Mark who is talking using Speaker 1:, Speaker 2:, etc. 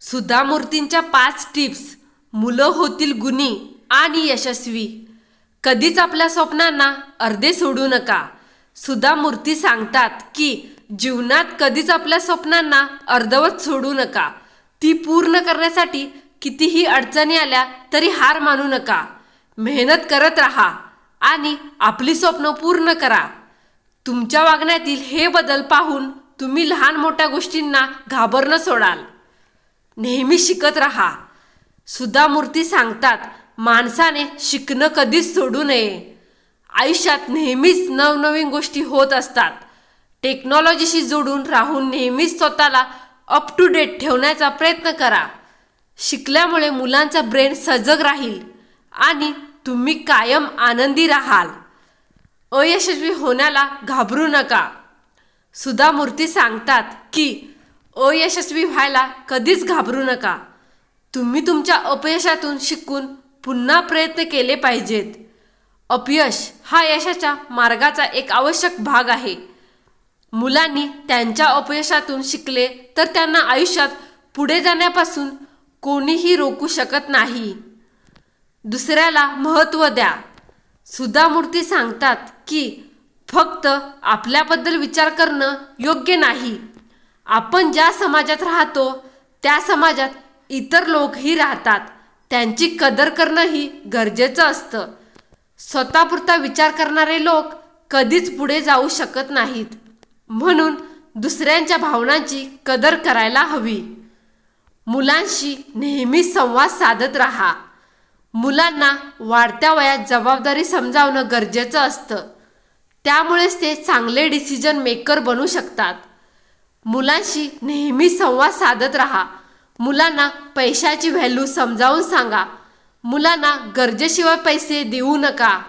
Speaker 1: सुधा मूर्तींच्या पाच टिप्स मुलं होतील गुणी आणि यशस्वी. कधीच आपल्या स्वप्नांना अर्धे सोडू नका. सुधा मूर्ती सांगतात की जीवनात कधीच आपल्या स्वप्नांना अर्धवत सोडू नका. ती पूर्ण करण्यासाठी कितीही अडचणी आल्या तरी हार मानू नका. मेहनत करत राहा आणि आपली स्वप्न पूर्ण करा. तुमच्या वागण्यातील हे बदल पाहून तुम्ही लहान मोठ्या गोष्टींना घाबरणं सोडाल. नेहमी शिकत राहा. सुधा मूर्ती सांगतात माणसाने शिकणं कधीच सोडू नये. आयुष्यात नेहमीच नवनवीन गोष्टी होत असतात. टेक्नॉलॉजीशी जोडून राहून नेहमीच स्वतःला अप टू डेट ठेवण्याचा प्रयत्न करा. शिकल्यामुळे मुलांचा ब्रेन सजग राहील आणि तुम्ही कायम आनंदी राहाल. अयशस्वी होण्याला घाबरू नका. सुधा मूर्ती सांगतात की अयशस्वी व्हायला कधीच घाबरू नका. तुम्ही तुमच्या अपयशातून शिकून पुन्हा प्रयत्न केले पाहिजेत. अपयश हा यशाच्या मार्गाचा एक आवश्यक भाग आहे. मुलांनी त्यांच्या अपयशातून शिकले तर त्यांना आयुष्यात पुढे जाण्यापासून कोणीही रोखू शकत नाही. दुसऱ्याला महत्त्व द्या. सुधा मूर्ती सांगतात की फक्त आपल्याबद्दल विचार करणं योग्य नाही. आपण ज्या समाजात राहतो त्या समाजात इतर लोकही राहतात. त्यांची कदर करणंही गरजेचं असतं. स्वतःपुरता विचार करणारे लोक कधीच पुढे जाऊ शकत नाहीत. म्हणून दुसऱ्यांच्या भावनांची कदर करायला हवी. मुलांशी नेहमी संवाद साधत राहा. मुलांना वाढत्या वयात जबाबदारी समजावणं गरजेचं असतं. त्यामुळेच ते चांगले डिसिजन मेकर बनू शकतात. मुलांशी नेहमी संवाद साधत राहा. मुलांना पैशाची व्हॅल्यू समजावून सांगा. मुलांना गरजेशिवाय पैसे देऊ नका.